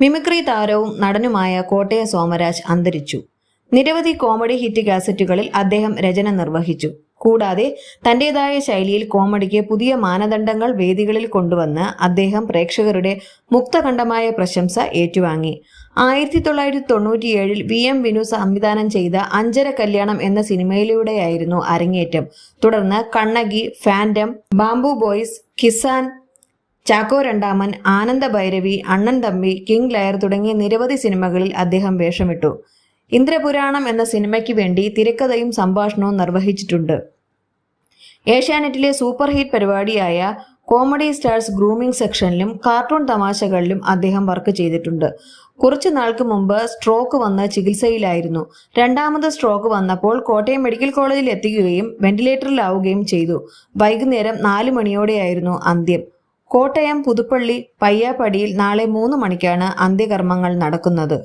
Mimicry താരവും നടനുമായ കോട്ടയ സോമരാജ് അന്തരിച്ചു. നിരവധി കോമഡി ഹിറ്റ് കാസറ്റുകളിൽ അദ്ദേഹം രചന നിർവഹിച്ചു. കൂടാതെ തന്റേതായ ശൈലിയിൽ കോമഡിക്ക് പുതിയ മാനദണ്ഡങ്ങൾ വേദികളിൽ കൊണ്ടുവന്ന് അദ്ദേഹം പ്രേക്ഷകരുടെ മുക്തകണ്ഠമായ പ്രശംസ ഏറ്റുവാങ്ങി. ആയിരത്തി തൊള്ളായിരത്തി തൊണ്ണൂറ്റിയേഴിൽ വി എം വിനു സംവിധാനം ചെയ്ത അഞ്ചര കല്യാണം എന്ന സിനിമയിലൂടെയായിരുന്നു അരങ്ങേറ്റം. തുടർന്ന് Kannaki Phantom bamboo boys Kisan Chacko Randaman Ananda Bhairavi അണ്ണൻ തമ്പി കിങ് ലയർ തുടങ്ങിയ നിരവധി സിനിമകളിൽ അദ്ദേഹം വേഷമിട്ടു. ഇന്ദ്രപുരാണം എന്ന സിനിമയ്ക്ക് വേണ്ടി തിരക്കഥയും സംഭാഷണവും നിർവഹിച്ചിട്ടുണ്ട്. ഏഷ്യാനെറ്റിലെ സൂപ്പർ ഹിറ്റ് പരിപാടിയായ കോമഡി സ്റ്റാർസ് ഗ്രൂമിംഗ് സെക്ഷനിലും കാർട്ടൂൺ തമാശകളിലും അദ്ദേഹം വർക്ക് ചെയ്തിട്ടുണ്ട്. കുറച്ചു നാൾക്ക് മുമ്പ് സ്ട്രോക്ക് വന്ന് ചികിത്സയിലായിരുന്നു. രണ്ടാമത് സ്ട്രോക്ക് വന്നപ്പോൾ കോട്ടയം മെഡിക്കൽ കോളേജിൽ എത്തിക്കുകയും വെന്റിലേറ്ററിലാവുകയും ചെയ്തു. വൈകുന്നേരം നാല് മണിയോടെയായിരുന്നു അന്ത്യം. കോട്ടയം പുതുപ്പള്ളി പയ്യാപ്പടിയിൽ നാളെ മൂന്ന് മണിക്കാണ് അന്ത്യകർമ്മങ്ങൾ നടക്കുന്നത്